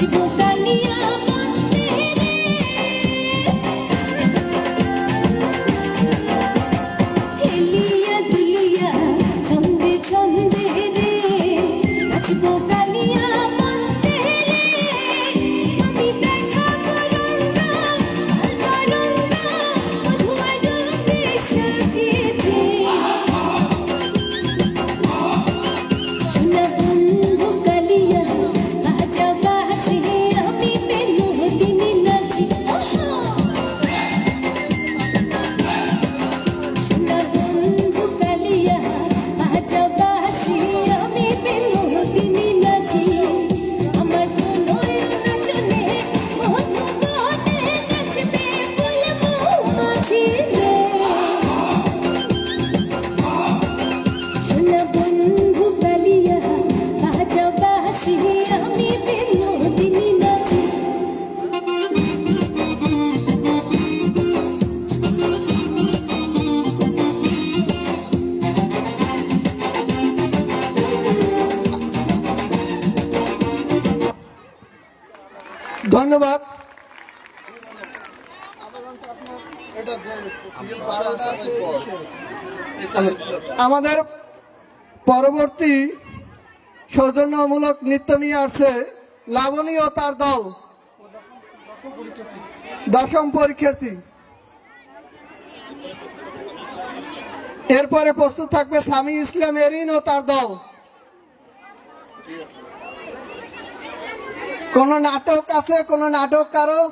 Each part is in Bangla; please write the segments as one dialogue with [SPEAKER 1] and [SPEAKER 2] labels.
[SPEAKER 1] Sibuka nia
[SPEAKER 2] আচ্ছা, আমাদের পরবর্তী সৌজন্যমূলক নৃত্য নিয়ে আসছে লাবণী ও তার দল। দশম পরীক্ষার্থী। এরপরে প্রস্তুত থাকবে স্বামী ইসলাম এরিন ও তার দল। কোন নাটক আছে? কোন নাটক
[SPEAKER 3] কারও?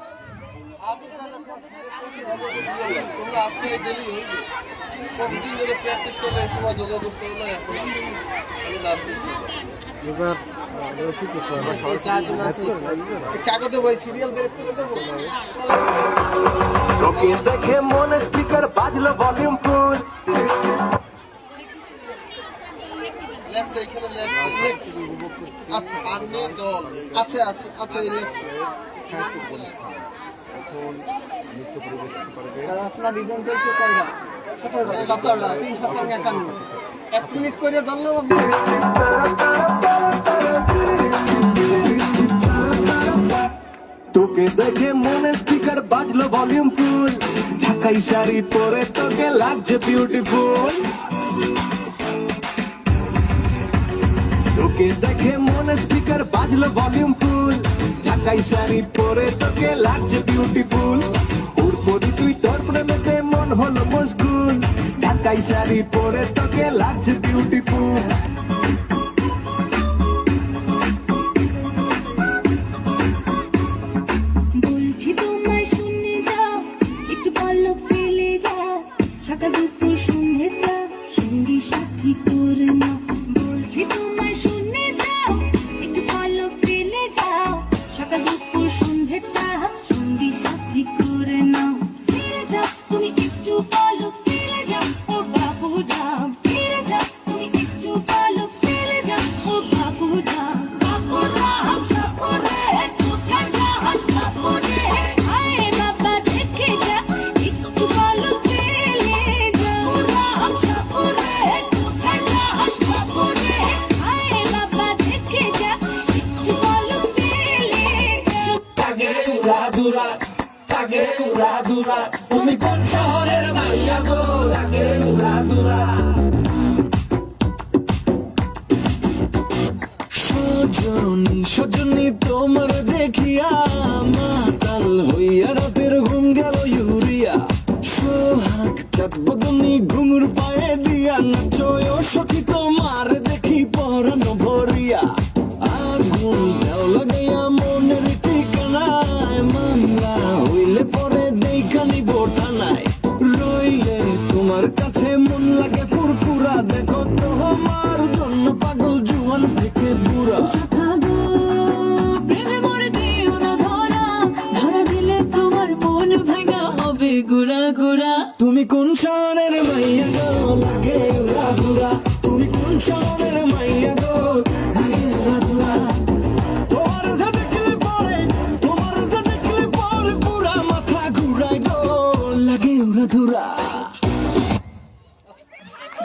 [SPEAKER 3] দুদিন ধরে প্র্যাকটিস এই সময় যোগাযোগ এখন বই সিরিয়াল
[SPEAKER 4] দেখে মন স্পিকার বাজলো ভলিউম
[SPEAKER 3] আচ্ছা আর নে আচ্ছা আচ্ছা আচ্ছা
[SPEAKER 2] আপনার ইভেন্ট হয়েছে কয়টা
[SPEAKER 4] তোকে দেখে মনে স্পিকার বাজলো ভলিউম ফুল ঢাকাই শাড়ি পরে তোকে লাগছে বিউটিফুল তোকে দেখে মনে স্পিকার বাজলো ভলিউম ফুল ঢাকাই শাড়ি পরে তোকে লাগছে বিউটিফুল ওর পরি তুই তোর প্রেমেতে হলো মুশকুল ঢাকাই শাড়ি পরে তোকে লাগছে বিউটিফুল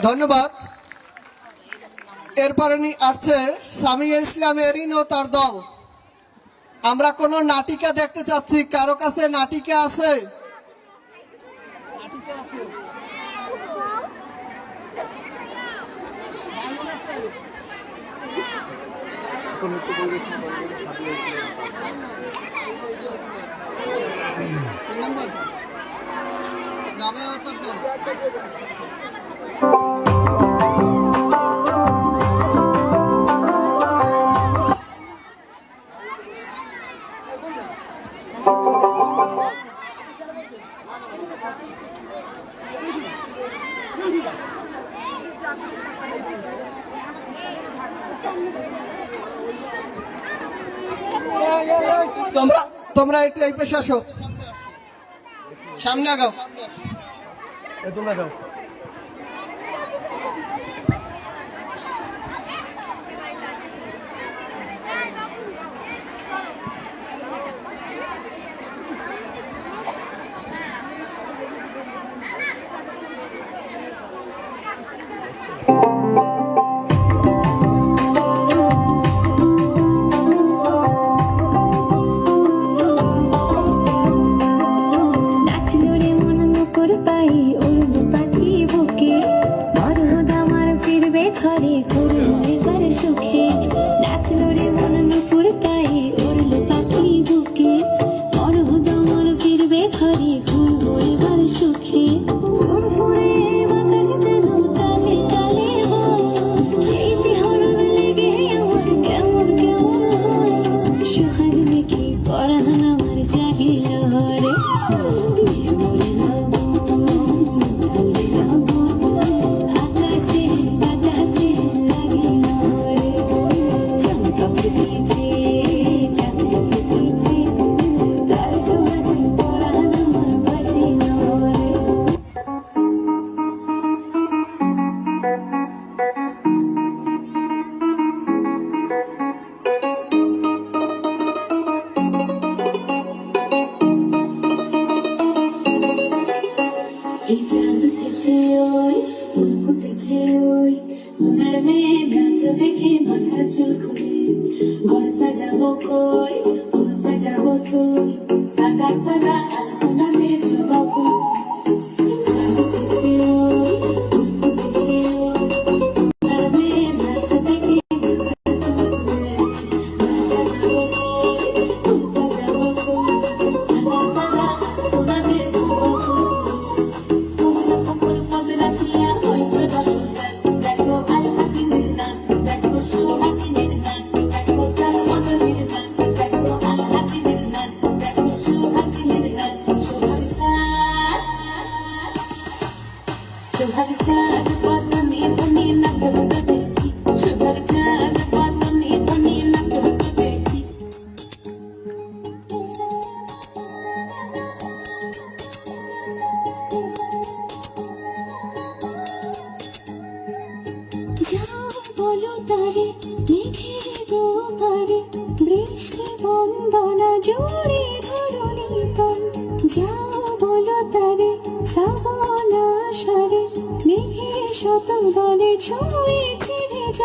[SPEAKER 2] ধন্যবাদ। এরপরে আসছে স্বামী ইসলাম এরিন ও তার দল। আমরা কোন নাটিকা দেখতে চাচ্ছি, কারও কাছে নাটিকা আছে। তোমরা তোমরা একটু এই পেশে আসো। সামনে আগাও।
[SPEAKER 1] é do Level.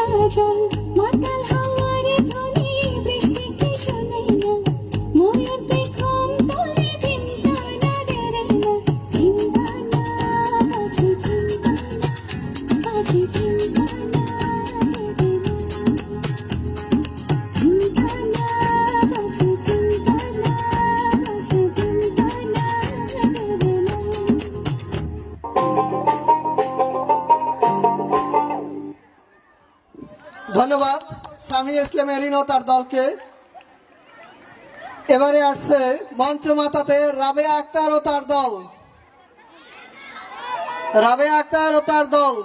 [SPEAKER 1] treasure. দিচ্ছে মেরিনো তার
[SPEAKER 2] দলকে। এবারে আসছে মঞ্চ মাতাতে রাবেয়া আক্তার ও তার দল। রাবে আক্তার ও তার দল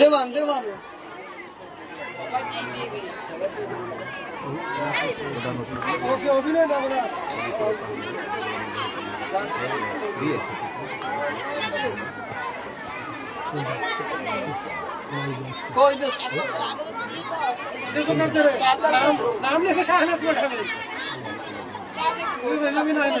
[SPEAKER 2] দেবান দেবান।
[SPEAKER 5] নাম লেখে শাহনাজ পাঠাবে
[SPEAKER 6] নামে নাই না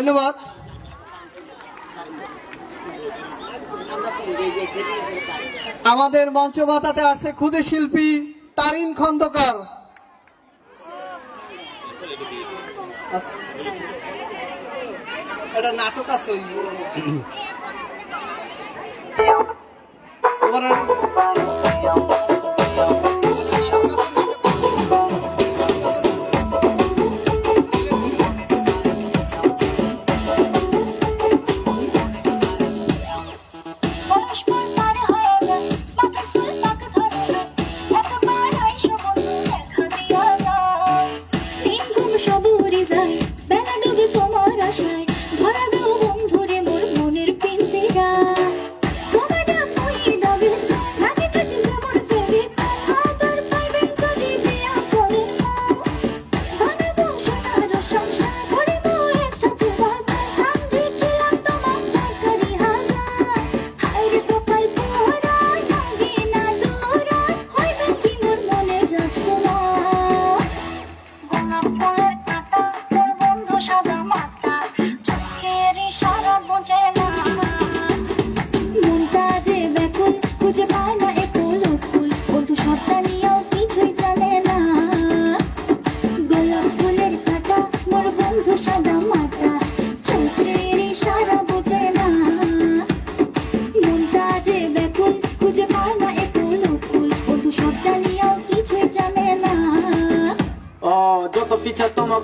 [SPEAKER 1] ধন্যবাদ। আমাদের মঞ্চ মাতাতে আসছে ক্ষুদে শিল্পী তারিন খন্দকার। একটা নাটক আছে তোমার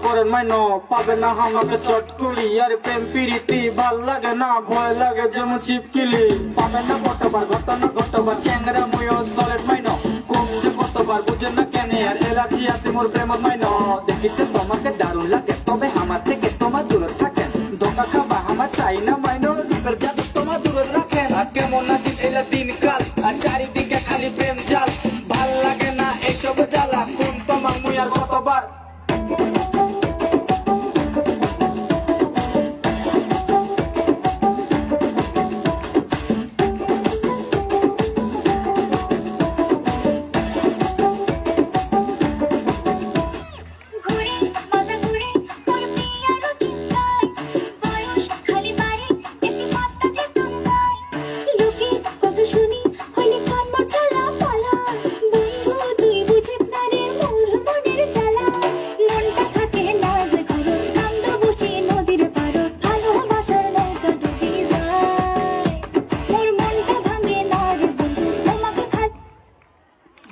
[SPEAKER 6] করেন
[SPEAKER 7] মাইন পাবে না হামাকে চটকুড়ি আর প্রেম, পিরিতি ভালো লাগে না, ভয় লাগে যেমন ছিপকিলি। পাবে না কতবার, ঘটনা ঘটবার, চ্যাংরা মুয়ো সলেট মাইন। কম যে কতবার, বুঝে না কেন, আর এলার্জি আছে মোর প্রেম মাইন। দেখিতে তোমাকে দারুণ লাগে, তবে আমার থেকে তোমার দূরে থাকেন। ধোকা খাবা, আমার চাই না মাইন, রূপের জাদু তোমার দূরে রাখেন। আর কেমন আছে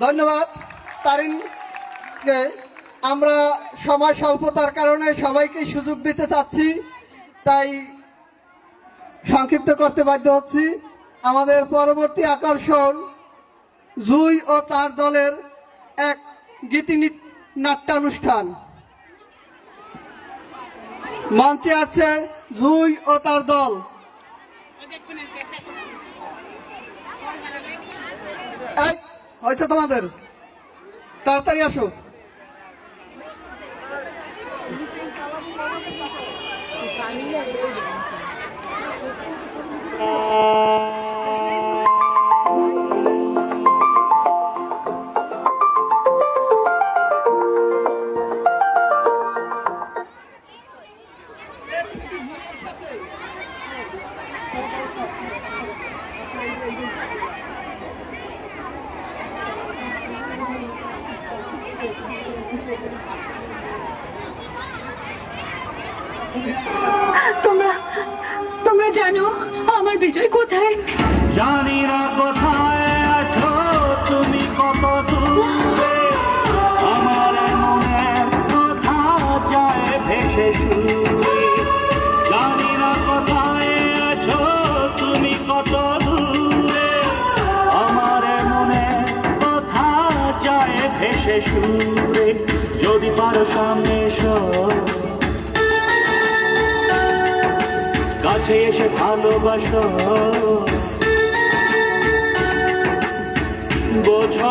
[SPEAKER 2] ধন্যবাদ। তারিনকে আমরা সময় স্বল্পতার কারণে সবাইকে সুযোগ দিতে চাচ্ছি, তাই সংক্ষিপ্ত করতে বাধ্য হচ্ছি। আমাদের পরবর্তী আকর্ষণ, জুই ও তার দলের এক গীতি নাট্যানুষ্ঠান। মঞ্চে আসছে জুই ও তার দল। হয়েছে তোমাদের তাড়াতাড়ি আসো
[SPEAKER 8] Oh. আনন্দ সামনে কাছে এসে ভালোবাসো। বোঝো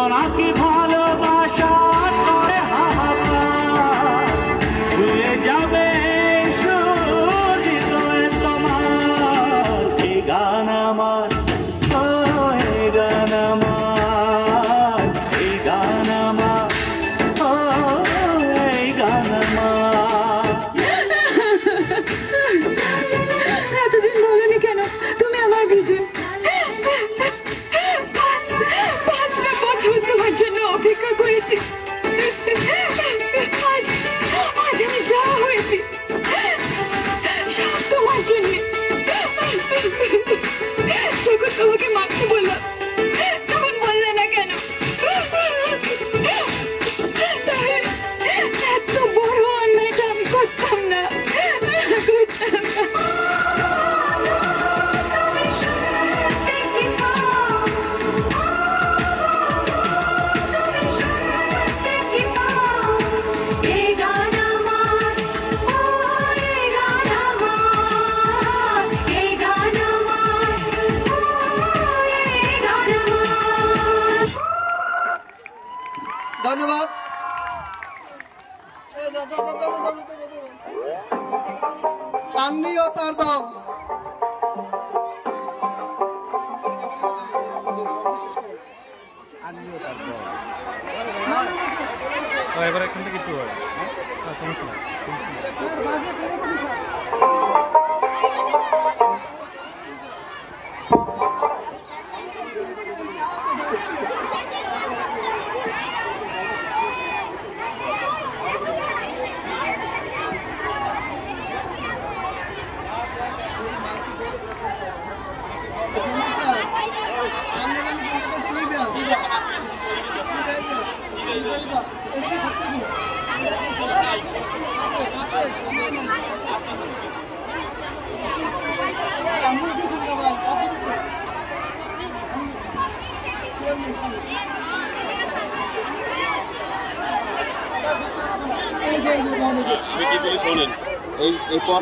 [SPEAKER 8] Thank you.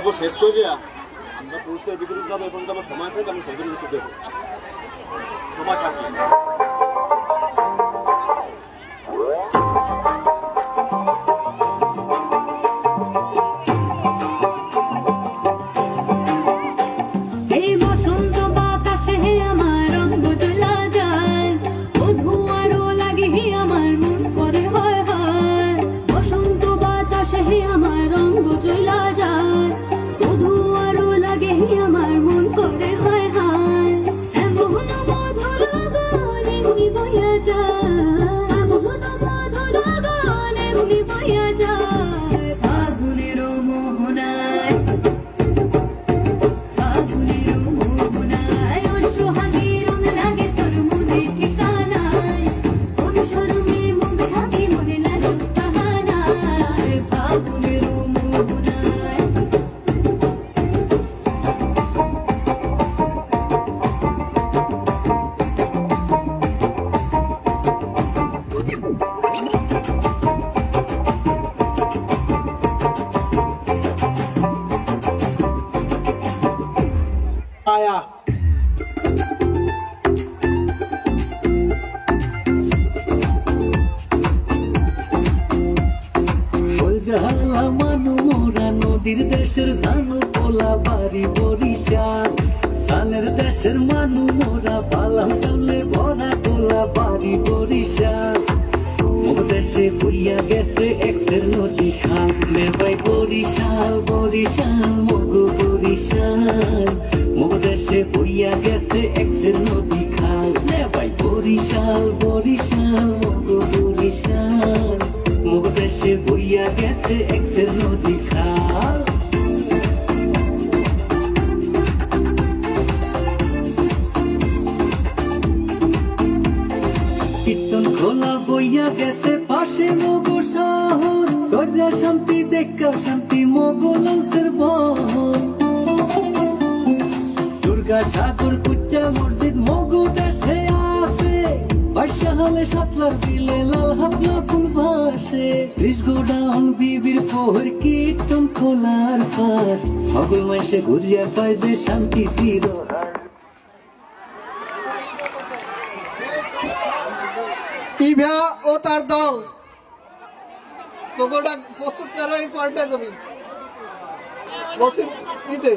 [SPEAKER 8] সর্বশেষ করিয়া আমরা
[SPEAKER 1] পুরস্কার বিতরণ যাব এবং যাব সময় থাকবে আমি সেগুলো উত্তর দেবো। সময় থাকবে
[SPEAKER 6] জাহালা মানু মোরা নদীর দেশের জানু পোলা বাড়ি বরিশাল। ধানের দেশের মানু মোরা পালাম সামনে ভরা কোলা বাড়ি বরিশাল। দেশে বইয়া গেছে এক্সের নদী লে ভাই বরিশাল বরিশাল মগো বরিশাল। দেশে বইয়া গেছে এক্সের নদী লে ভাই বরিশাল বরিশাল মগো বরিশাল। দেশে বইয়া গেছে এক্সের নদী খাল। কীর্তন খোলা বইয়া গেছে পাশে মগো শহর। সর্যা শান্তি, দেখা শান্তি বহর। দুর্গা সাগর, কুচ্চা মসজিদ মগো বাদশা হলে সাতলার দিলে লাল হাবলা ফুল ভাসে। ত্রিশ গোডাউন বিবির পোহর, কীর্তন খোলার পার মগল মাসে ঘুরিয়া পায় যে শান্তি চির
[SPEAKER 2] ইভা ও তার দল। তোকে প্রস্তুত করে পয়েন্টে যাবি বলছি ইতে